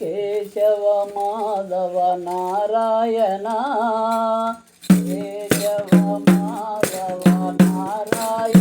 Keshava Madhava Narayana Keshava Madhava Narayana.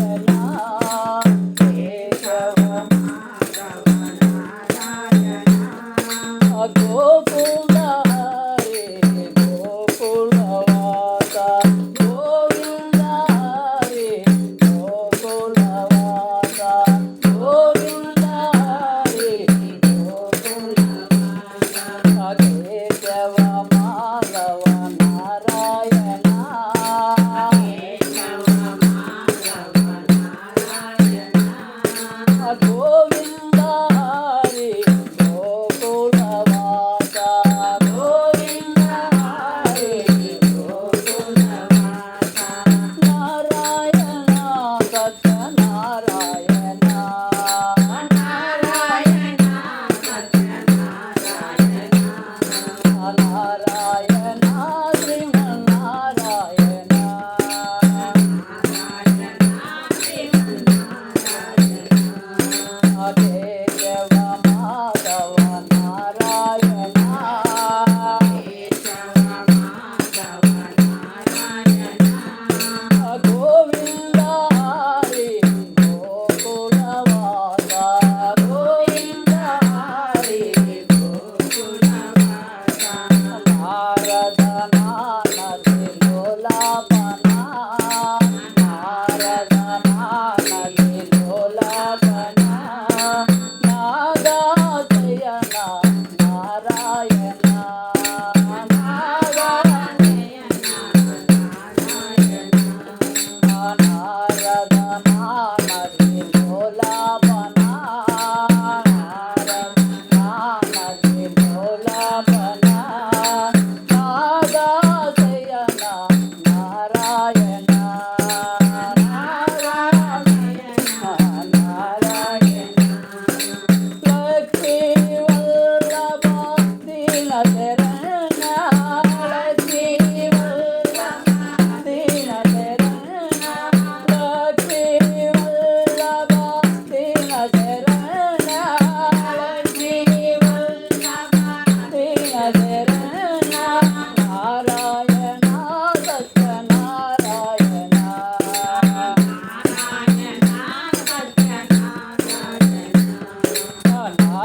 amor.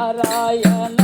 I am.